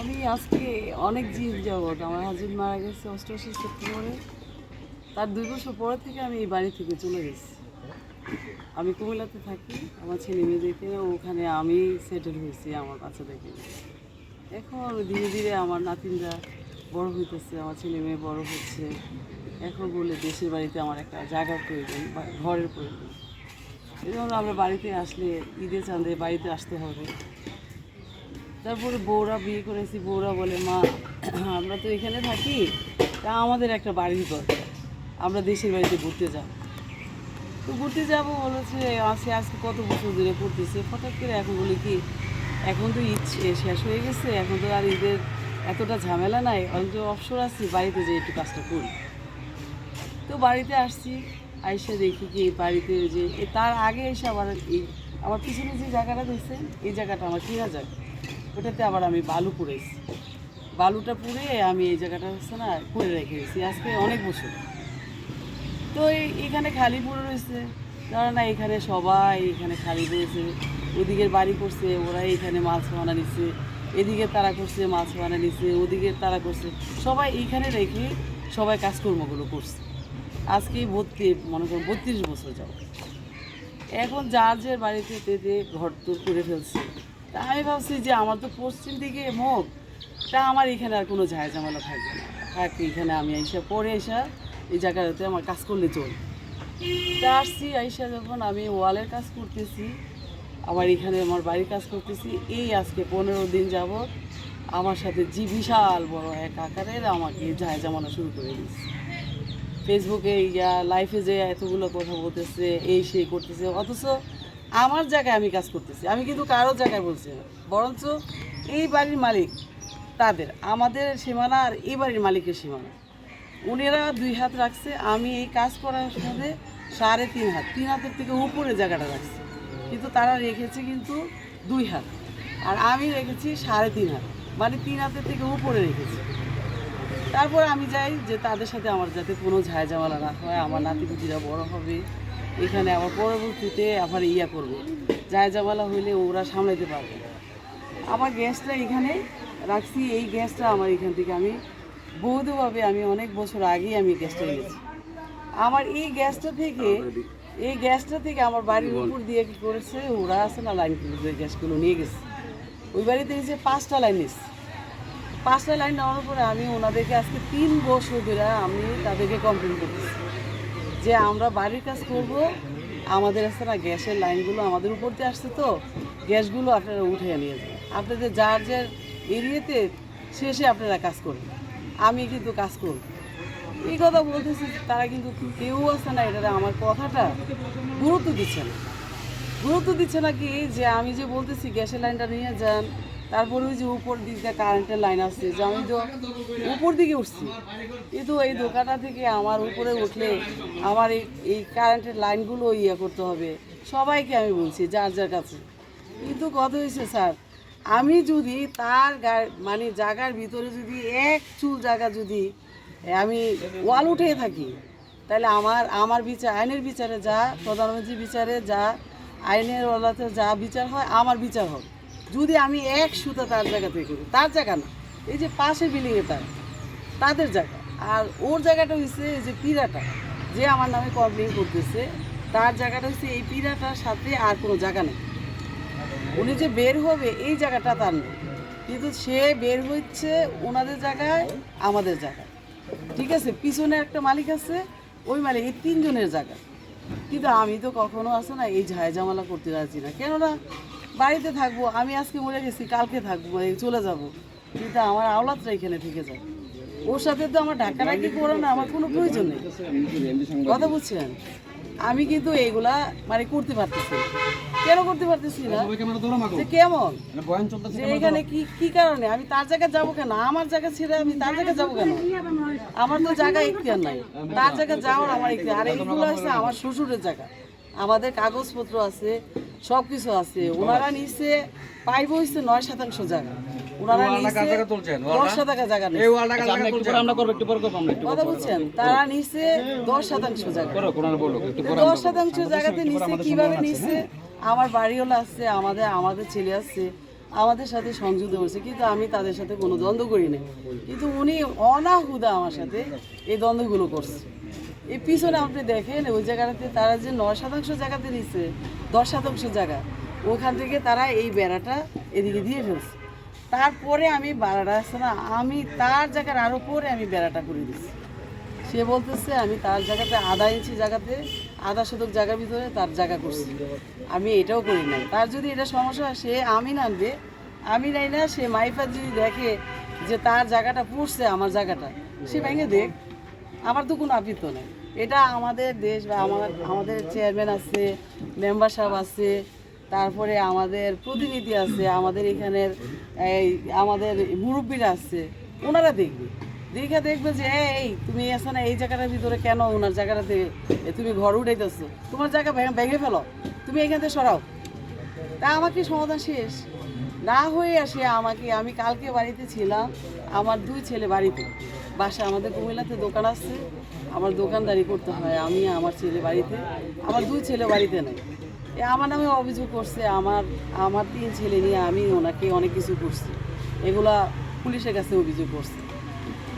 আমি আজকে অনেক দিন যাবত আমার হাজবেন্ড মারা গেছে অষ্টআশি সেপ্টেম্বরে। তার দুই বছর পরে থেকে আমি এই বাড়ি থেকে চলে গেছি। আমি কুমিল্লাতে থাকি, আমার ছেলে মেয়েদেরকে ওখানে আমি সেটেল হয়েছি আমার বাচ্চাদেরকে। এখন ধীরে ধীরে আমার নাতিনরা বড় হইতেছে, আমার ছেলে মেয়ে বড় হচ্ছে। এখন বলে দেশের বাড়িতে আমার একটা জায়গার প্রয়োজন ঘরের প্রয়োজন। এই জন্য আমরা বাড়িতে আসলে ঈদে চাঁদে বাড়িতে আসতে হবে। তারপরে বউরা বিয়ে করেছি, বউরা বলে, মা, আমরা তো এখানে থাকি, তা আমাদের একটা বাড়ির দরকার আমরা দেশের বাড়িতে ঘুরতে যাব। তো ঘুরতে যাব বলেছে আসে আজকে কত বছর ধরে পড়তেছে হঠাৎ করে এখন বলি কি, এখন তো ইচ্ছে শেষ হয়ে গেছে, এখন তো আর ঈদের এতটা ঝামেলা নাই অন্তত অবসর আছি, বাড়িতে যে একটু কাজটা করি। তো বাড়িতে আসছি, আইসা দেখি কি, বাড়িতে যে তার আগে এসে আবার এই, আমার পিছনে যে জায়গাটা দেখছেন, এই জায়গাটা আমার কিনা জায়গা। ওটাতে আবার আমি বালু পুড়েছি বালুটা পুড়ে আমি এই জায়গাটা হচ্ছে না করে রেখে গেছি আজকে অনেক বছর। তো এখানে খালি পড়ে রয়েছে। ধরো না এখানে সবাই এখানে খালি রয়েছে ওদিকের বাড়ি করছে, ওরা এখানে মাছ বানা নিচ্ছে এদিকে তারা করছে, মাছ বানা নিচ্ছে ওদিকে তারা করছে। সবাই এইখানে রেখে সবাই কাজকর্মগুলো করছে। আজকে ভর্তি, মনে করুন বত্রিশ বছর যাও এখন যার যে বাড়িতে ঘর তোর করে ফেলছে তা আমি ভাবছি যে আমার তো পশ্চিম দিকে মুখ, তা আমার এখানে আর কোনো ঝামেলা থাকবে না। থাক, এখানে আমি আইসা, পরে এসা এই জায়গাটাতে আমার কাজ করলে চলবে। তা আসছি, আইসা যখন আমি ওয়ালের কাজ করতেছি, আবার এখানে আমার বাড়ির কাজ করতেছি, এই আজকে পনেরো দিন যাবৎ আমার সাথে জি বিশাল বড় এক আকারের আমাকে ঝায় জামানো শুরু করে দিচ্ছে ফেসবুকে ইয়া লাইফে যে এতগুলো কথা বলতেছে, এই সেই করতেছে, অথচ আমার জায়গায় আমি কাজ করতেছি। আমি কিন্তু কারও জায়গায় বলছি না। বরঞ্চ এই বাড়ির মালিক তাদের, আমাদের সীমানা আর এই বাড়ির মালিকের সীমানা। উনিরা দুই হাত রাখছে, আমি এই কাজ করার মধ্যে সাড়ে তিন হাত, তিন হাতের থেকে উপরে জায়গাটা রাখছি। কিন্তু তারা রেখেছে কিন্তু দুই হাত। আর আমি রেখেছি সাড়ে তিন হাত মানে তিন হাতের থেকে উপরে রেখেছি। তারপর আমি যাই যে তাদের সাথে আমার যাতে কোনো ঝায় ঝামেলা না হয়, আমার নাতিপুতিরা বড় হবে। এখানে আবার পরবর্তীতে আবার ইয়া করব। ঝায় ঝামেলা হইলে ওরা সামলাইতে পারবে। আমার গ্যাসটা এখানে রাখছি এই গ্যাসটা আমার এখান থেকে আমি বৈধভাবে আমি অনেক বছর আগেই আমি গ্যাসটা এনেছি। আমার এই গ্যাসটা থেকে এই গ্যাসটা থেকে আমার বাড়ির উপর দিয়ে কি করেছে ওরা আছে না লাইন যে গ্যাসগুলো নিয়ে গেছে। ওই বাড়িতে এসে পাঁচটা লাইন এসছে পাঁচটা লাইন নেওয়ার পরে আমি ওনাদেরকে আজকে তিন বছর ধরে আমি তাদেরকে কমপ্লেন করতেছি। যে আমরা বাড়ির কাজ করব, আমাদের না গ্যাসের লাইনগুলো আমাদের উপর দিয়ে আসছে তো, গ্যাসগুলো আপনারা উঠে নিয়ে যান। আপনাদের যার যার এরিয়াতে শেষে আপনারা কাজ করবেন আমি কিন্তু কাজ করব। এই কথা বলতেছি, তারা কিন্তু কেউ আছে না এটা আমার কথাটা গুরুত্ব দিচ্ছে না। গুরুত্ব দিচ্ছে না কি যে আমি যে বলতেছি, গ্যাসের লাইনটা নিয়ে যান তারপরে ওই যে উপর দিকে কারেন্টের লাইন আসছে, যে আমি তো উপর দিকে উঠছি। কিন্তু এই দোকানটা থেকে আমার উপরে উঠলে আমার এই এই কারেন্টের লাইনগুলো ইয়ে করতে হবে। সবাইকে আমি বলছি, যার যার কাছে। কিন্তু কত হয়েছে, স্যার, আমি যদি তার মানে জায়গার ভিতরে যদি এক চুল জায়গা যদি আমি ওয়াল উঠে থাকি, তাহলে আমার আমার বিচার, আইনের বিচারে যা প্রধানমন্ত্রী বিচারে যা, আইনের ওলাতে যা বিচার হয়, আমার বিচার হবে। যদি আমি এক সুতা তার জায়গা থেকে করি, তার জায়গা না, এই যে পাশে বিল্ডিংয়ে তার, তাদের জায়গা। আর ওর জায়গাটা হচ্ছে এই যে পিরাটা যে আমার নামে কমপ্লেন করতেছে, তার জায়গাটা হচ্ছে এই পিরাটার সাথে আর কোনো জায়গা নেই। উনি যে বের হবে, এই জায়গাটা তার নেই। কিন্তু সে বের হচ্ছে ওনাদের জায়গায়, আমাদের জায়গায়। ঠিক আছে? পিছনে একটা মালিক আছে, ওই মালিক, এই তিনজনের জায়গা। কিন্তু আমি তো কখনো আছে না এই ঝায় জামালা করতে রাজি না। কেননা বাড়িতে থাকব আমি আজকে মরে গেছি কালকে থাকব এই চলে যাব। কিন্তু আমার আওলাদটা এখানে থেকে যায়। ওর সাথে তো আমার ঢাকা রাখি করে না আমার কোনো প্রয়োজন নেই। কথা বুঝছেন? আমি কিন্তু এইগুলা মানে করতে পারতেছি কেন করতে পারতেছি না? যে কেমন? যে এখানে কি কি কারণে? আমি তার জায়গায় যাব কেন? আমার জায়গা ছেড়ে আমি তার জায়গায় যাব কেন? আমার তো জায়গা ইখতিয়ার নাই। তার জায়গায় যাওয়ার আমার ইখতিয়ার। আর এইগুলো হচ্ছে আমার শ্বশুরের জায়গা। আমাদের কাগজপত্র আছে সব কিছু আছে ওনারা নিচে পাইব হচ্ছে নয় শতাংশ জায়গা। ওনারা নিচে দশ শতাংশ জায়গা কথা বলছেন? তারা নিচে দশ শতাংশ জায়গা। দশ শতাংশ জায়গাতে নিচে কীভাবে নিচে আমার বাড়িওয়ালা আছে আমাদের আমাদের ছেলে আছে আমাদের সাথে সংযুক্ত করছে কিন্তু আমি তাদের সাথে কোনো দ্বন্দ্ব করি না কিন্তু উনি অনাহুদা আমার সাথে এই দ্বন্দ্বগুলো করছে। এই পিছনে আপনি দেখেন ওই জায়গাটাতে তারা যে নয় শতাংশ জায়গাতে নিচ্ছে দশ শতাংশ জায়গা। ওখান থেকে তারা এই বেড়াটা এদিকে দিয়ে ফেলছে। তারপরে আমি বেড়াটা আসছে না, আমি তার জায়গার আরও পরে আমি বেড়াটা করে দিচ্ছি সে বলতেছে, আমি তার জায়গাতে আধা ইঞ্চি জায়গাতে, আধা শতক জায়গার ভিতরে তার জায়গা করছি। আমি এটাও করি না তার যদি এটা সমস্যা হয়, সে আমি নামবে। আমি নাই না, সে মাইফার যদি দেখে যে তার জায়গাটা পড়ছে, আমার জায়গাটা, সে ভেঙে দেখ আমার তো কোনো আপিত্ত নেই। এটা আমাদের দেশ বা আমার আমাদের চেয়ারম্যান আছে মেম্বার সাহেব আছে, তারপরে আমাদের প্রতিনিধি আছে, আমাদের এখানের এই, আমাদের মুরব্বীরা আছে, ওনারা দেখবে। দেখে দেখবে যে, এই তুমি এসো না, এই জায়গাটার ভিতরে কেন ওনার জায়গাটাতে তুমি ঘর উঠাইতেছো? তোমার জায়গা ভেঙে ফেলো। তুমি এখান থেকে সরাও। তা আমাকে সমাধান শেষ। না হয়ে আসে আমাকে, আমি কালকে বাড়িতে ছিলাম, আমার দুই ছেলে বাড়িতে। বাসা আমাদের কুমিল্লাতে দোকান আছে। আমার দোকানদারি করতে হয়, আমি আমার ছেলে বাড়িতে। আমার দুই ছেলে বাড়িতে নেই। এ আমার নামে অভিযোগ করছে, আমার আমার তিন ছেলে নিয়ে আমি ওনাকে অনেক কিছু করছি। এগুলা পুলিশের কাছে অভিযোগ করছে।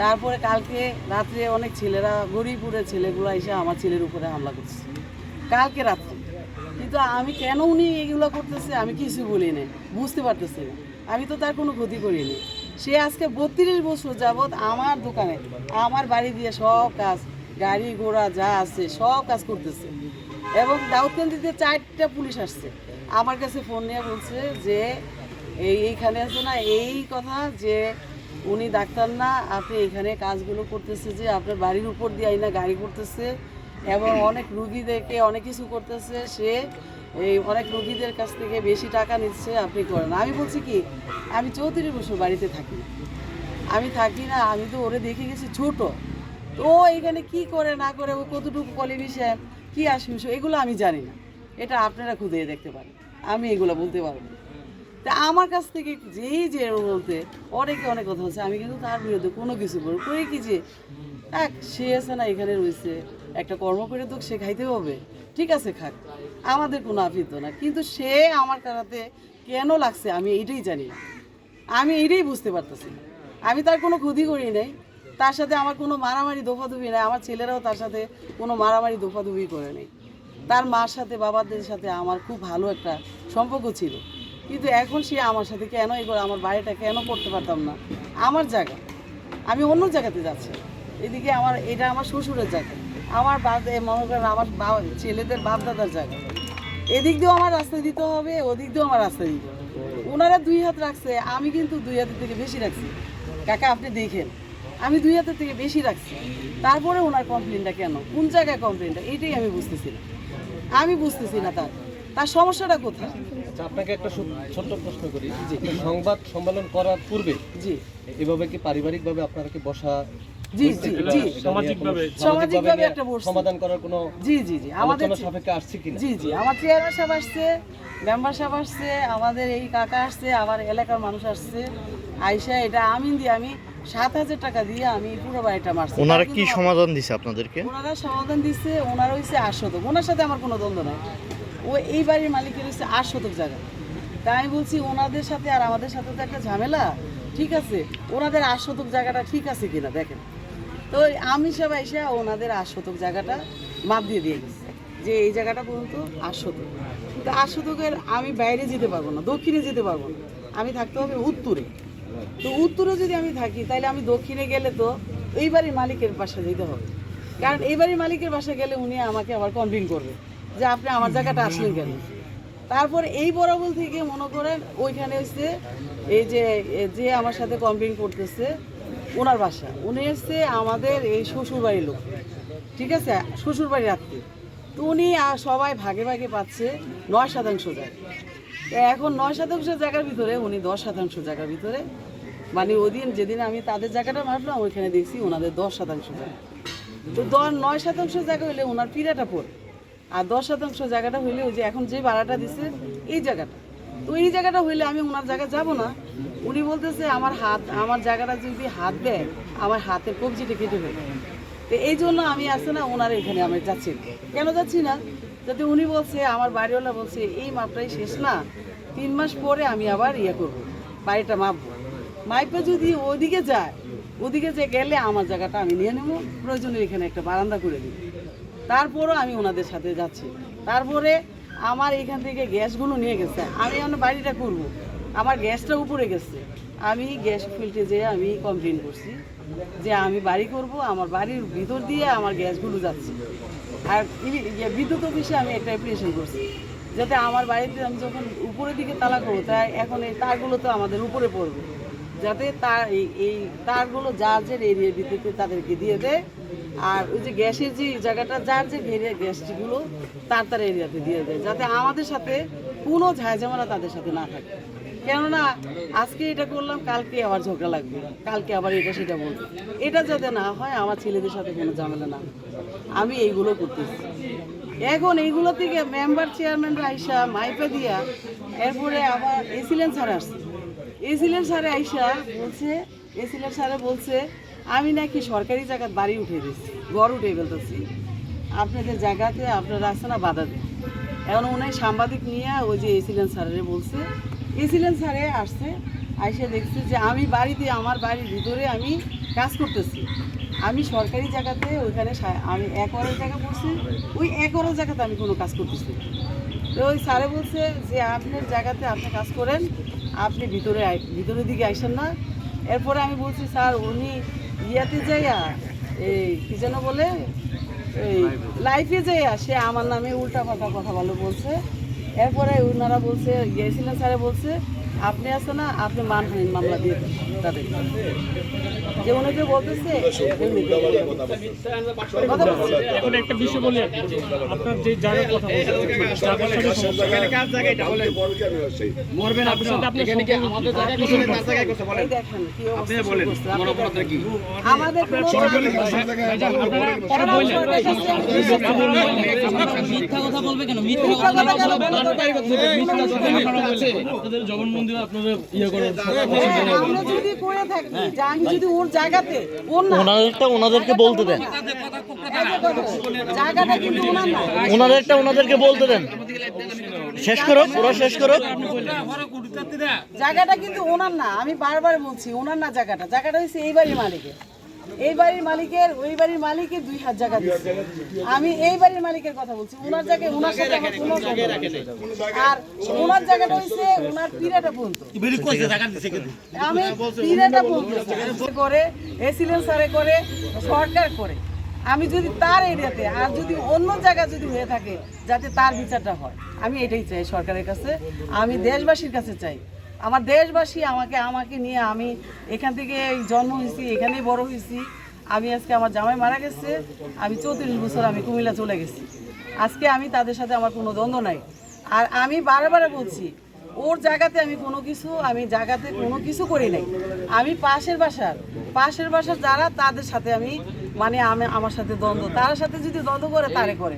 তারপরে কালকে রাত্রে অনেক ছেলেরা, গরিবপুরের ছেলেগুলো এসে আমার ছেলের উপরে হামলা করছে। কালকে রাত্রে। কিন্তু আমি কেন উনি এগুলো করতেছে, আমি কিছু বলি না বুঝতে পারতেছি না। আমি তো তার কোনো ক্ষতি করিনি। সে আজকে বত্রিশ বছর যাবৎ আমার দোকানে, আমার বাড়ি দিয়ে সব কাজ গাড়ি ঘোড়া যা আছে, সব কাজ করতেছে। এবং দাউদকান্দিতে চারটা পুলিশ আসছে। আমার কাছে ফোন নিয়ে বলছে যে, এই এইখানে আছে না, এই কথা যে উনি ডাক্তার না, আপনি এখানে কাজগুলো করতেছে যে, আপনার বাড়ির উপর দিয়ে আইনা গাড়ি করতেছে এবং অনেক রুগীদেরকে অনেক কিছু করতেছে, সে এই অনেক রুগীদের কাছ থেকে বেশি টাকা নিচ্ছে, আপনি করেন আমি বলছি কি, আমি চৌত্রিশ বছর বাড়িতে থাকি। আমি থাকি না, আমি তো ওরে দেখে গেছি ছোট। ও এখানে কি করে, না করে, ও কতটুকু কলিভিশন কি আসবে এগুলো আমি জানি না। এটা আপনারা খুদে দেখতে পারেন। আমি এগুলো বলতে পারব তা আমার কাছ থেকে যেই যে বলতে, অনেকে অনেক কথা হচ্ছে আমি কিন্তু তার বিরুদ্ধে কোনো কিছু বলব করে কি যে এক সে আছে না, এখানে রয়েছে, একটা কর্ম করে তো সে খাইতে হবে। ঠিক আছে, খাক, আমাদের কোনো আপিত্ত না। কিন্তু সে আমার কারাতে কেন লাগছে, আমি এইটাই জানি না। আমি এটাই বুঝতে পারতেছি আমি তার কোনো ক্ষতি করি নাই। তার সাথে আমার কোনো মারামারি দোফাদুফি নাই। আমার ছেলেরাও তার সাথে কোনো মারামারি দোফাদুফি করে নেই। তার মার সাথে, বাবাদের সাথে আমার খুব ভালো একটা সম্পর্ক ছিল। কিন্তু এখন সে আমার সাথে কেন এগুলো আমার বাড়িটা কেন করতে পারতাম না? আমার জায়গা। আমি অন্য জায়গাতে যাচ্ছি। এদিকে আমার, এটা আমার শ্বশুরের জায়গা। আমার মনে করেন আমার বাবা ছেলেদের বাপ দাদার জায়গা। এদিক দিয়েও আমার রাস্তা দিতে হবে, ওদিক দিয়েও আমার রাস্তা দিতে হবে। ওনারা দুই হাত রাখছে, আমি কিন্তু দুই হাতের থেকে বেশি রাখছি। কাকা, আপনি দেখেন। আমি দুই হাতের থেকে বেশি রাখছি। তারপরে ওনার কমপ্লেনটা কেন? কোন জায়গায় কমপ্লেনটা এইটাই আমি বুঝতেছি না। আমি বুঝতেছি না তার। তার সমস্যাটা কোথায়? আচ্ছা আপনাকে একটা ছোট্ট প্রশ্ন করি। যে সংবাদ সম্মেলন করার পূর্বে জি। এভাবে কি পারিবারিকভাবে আপনারা কি বসা জি জি জি। সামাজিকভাবে সামাজিকভাবে একটা। সমাধান করার কোনো জি জি জি। আমাদের সাপেক্ষে আসছে কিনা? জি জি। আমার চেয়ারম্যান সাহেব আসছে মেম্বার সাহেব আসছে আমাদের এই কাকা আসছে আমার এলাকার মানুষ আসছে। আইসা এটা আমিন দিয়ে আমি সাত হাজার টাকা দিয়ে আমি পুরো বাড়িটা মারছি। ওনারা কি সমাধান দিছে আপনাদেরকে? ওনারা সমাধান দিচ্ছে ওনার হয়েছে আট শতক ওনার সাথে আমার কোনো দ্বন্দ্ব নাই। ও এই বাড়ির মালিকের হচ্ছে আট শতক জায়গা। তাই আমি বলছি ওনাদের সাথে আর আমাদের সাথে তো একটা ঝামেলা। ঠিক আছে ওনাদের আট শতক জায়গাটা ঠিক আছে কিনা দেখেন। তো আমি সবাই এসে ওনাদের আট শতক জায়গাটা মাপ দিয়ে দিয়ে গেছি। যে এই জায়গাটা পর্যন্ত আট শতক কিন্তু আট শতকের আমি বাইরে যেতে পারব না দক্ষিণে যেতে পারব না। আমি থাকতে হবে উত্তরে। তো উত্তরে যদি আমি থাকি, তাহলে আমি দক্ষিণে গেলে তো এই বাড়ির মালিকের বাসা যেতে হবে। কারণ এই বাড়ির মালিকের বাসা গেলে উনি আমাকে আবার কমপ্লেন করবে যে আপনি আমার জায়গাটা আসলেন কেন? তারপর এই বরাবল থেকে মনে করেন ওইখানে এসে এই যে যে আমার সাথে কমপ্লেন করতেছে ওনার বাসা। উনি এসছে আমাদের এই শ্বশুরবাড়ির লোক, ঠিক আছে? শ্বশুর বাড়ির আত্মীয়। তো উনি সবাই ভাগে ভাগে পাচ্ছে নয় শতাংশ জায়গা এখন নয় শতাংশ জায়গার ভিতরে, উনি দশ শতাংশ জায়গার ভিতরে মানে ওই দিন যেদিন আমি তাদের জায়গাটা মারলাম ওইখানে দেখছি ওনাদের দশ শতাংশ জায়গা। তো দশ, নয় শতাংশ জায়গা হইলে ওনার পিড়াটা পড়ে। আর দশ শতাংশ জায়গাটা হইলে ওই যে এখন যে ভাড়াটা দিছে, এই জায়গাটা। তো এই জায়গাটা হইলে আমি ওনার জায়গায় যাব না। উনি বলতেছে, আমার হাত, আমার জায়গাটা যদি হাত দেয়, আমার হাতের কবজিটা কেটে ফেলবে তো এই জন্য আমি আসছে না, ওনার এখানে আমি যাচ্ছি কেন যাচ্ছি না? যাতে উনি বলছে, আমার বাড়িওয়ালা বলছে, এই মাপটাই শেষ না। তিন মাস পরে আমি আবার ইয়ে করব, বাড়িটা মাপবো। মাইপে যদি ওদিকে যায়, ওদিকে যে গেলে আমার জায়গাটা আমি নিয়ে নেব। প্রয়োজনে এখানে একটা বারান্দা করে দিব। তারপরও আমি ওনাদের সাথে যাচ্ছি। তারপরে আমার এখান থেকে গ্যাসগুলো নিয়ে গেছে। আমি এখন বাড়িটা করব। আমার গ্যাসটা উপরে গেছে। আমি গ্যাস ফিল্টে যেয়ে আমি কমপ্লেন করছি যে আমি বাড়ি করব, আমার বাড়ির ভিতর দিয়ে আমার গ্যাসগুলো যাচ্ছে। আর ইয়ে বিদ্যুৎ অফিসে আমি একটা অ্যাপ্লিকেশন করছি। যাতে আমার বাড়িতে আমি যখন উপরের দিকে তালা করব, তাই এখন এই তারগুলো তো আমাদের উপরে পড়বে। যাতে তার এই তারগুলো যার যে এরিয়ার ভিত্তিতে তাদেরকে দিয়ে দেয়। আর ওই যে গ্যাসের যে জায়গাটা যার যে এরিয়া গ্যাসগুলো তার তার এরিয়াতে দিয়ে দেয়, যাতে আমাদের সাথে কোনো ঝাঁঝামেলা তাদের সাথে না থাকে। কেননা, আজকে এটা করলাম, কালকে আবার ঝগড়া লাগবে। কালকে আবার এটা, সেটা বলবে। এটা যাতে না হয়, আমার ছেলেদের সাথে কোনো ঝামেলা না আমি এইগুলো করতেছি। এখন এইগুলো থেকে মেম্বার চেয়ারম্যানরা আইসা মাইপে দিয়া, এরপরে আবার এসিলেন স্যার আসছে। এসিলেন স্যারে আইসা বলছে এসিলেন স্যারে বলছে, আমি নাকি সরকারি জায়গায় বাড়ি উঠে দিচ্ছি ঘর উঠে ফেলতেছি। আপনাদের জায়গাতে আপনারা আসছে না বাধা দেন। এখন উনি সাংবাদিক নিয়ে ওই যে এসিলেন স্যারের বলছে এসিলেন স্যারে আসছে, আইসে দেখছে যে আমি বাড়িতে, আমার বাড়ির ভিতরে আমি কাজ করতেছি। আমি সরকারি জায়গাতে ওইখানে আমি একরের জায়গা পড়ছি ওই এক একরের জায়গাতে আমি কোনো কাজ করতেছি। তো ওই স্যারে বলছে যে আপনার জায়গাতে আপনি কাজ করেন, আপনি ভিতরে ভিতরের দিকে আইসেন না। এরপরে আমি বলছি, স্যার, উনি ইয়াতে যাইয়া এই কী যেন বলে, এই লাইফে যাইয়া সে আমার নামে উল্টা পাল্টা কথা ভালো বলছে। এরপরে ওনারা বলছে, গিয়েছিলেন স্যারে বলছে আপনি আছে না আপনি মানহানির মামলা দিয়ে দেন তাদের। যে উনিকে বলতেছে। কথা। এখন একটা বিষয় বলি আপনার যে জায়গার কথা সাথে মরবেন সাথে এই দেখেন কি অবস্থা শুরু করছে। আপনি দেখেন। আমাদের কোনো ভাইজান, আপনারা পরে বললেন মিথ্যা কথা বলবে কেন মিথ্যা মিথ্যা কথা বলব? আপনাদের জগন্মন্দির আপনাদের ইয়ে করেন আমরা যদি করে থাকি যে আমি যদি ওর জায়গাতে ওর না। ওনাদেরটা ওনাদেরকে বলতে দেন। জায়গাটা কিন্তু ওনার না। ওনাদেরটা ওনাদেরকে বলতে দেন। শেষ করো পুরো শেষ করো জায়গাটা কিন্তু ওনার না। আমি বারবার বলছি ওনার না জায়গাটা। জায়গাটা হচ্ছে এইবারই মালিকের। এই বাড়ির মালিকের ওই বাড়ির মালিকের দুই হাত জায়গা দিচ্ছে আমি এই বাড়ির মালিকের কথা বলছি ওনার জায়গায় ওনার সাথে আমার কোনো আর ওনার জায়গাটা ওনার পিড়াটা পর্যন্ত আমি পিড়াটা পর্যন্ত করে এসিলেন করে সরকার করে। আমি যদি তার এরিয়াতে আর যদি অন্য জায়গা যদি হয়ে থাকে যাতে তার বিচারটা হয় আমি এটাই চাই সরকারের কাছে। আমি দেশবাসীর কাছে চাই আমার দেশবাসী আমাকে আমাকে নিয়ে আমি এখান থেকে জন্ম হয়েছি, এখানেই বড় হয়েছি। আমি আজকে আমার জামাই মারা গেছে, আমি চৌত্রিশ বছর আমি কুমিল্লা চলে গেছি। আজকে আমি তাদের সাথে আমার কোনো দ্বন্দ্ব নাই। আর আমি বারে বলছি, ওর জায়গাতে আমি কোনো কিছু, আমি জায়গাতে কোনো কিছু করি নাই। আমি পাশের বাসার পাশের বাসার যারা, তাদের সাথে আমি মানে আমি, আমার সাথে দ্বন্দ্ব। তার সাথে যদি দ্বন্দ্ব করে, তারে করে।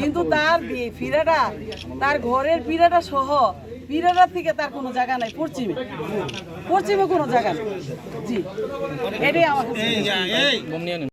কিন্তু তার ফিরাটা, তার ঘরের পিড়াটা সহ পিড়াটার থেকে তার কোনো জায়গা নাই পশ্চিমে। পশ্চিমে কোনো জায়গা নেই। জি। এটাই আমার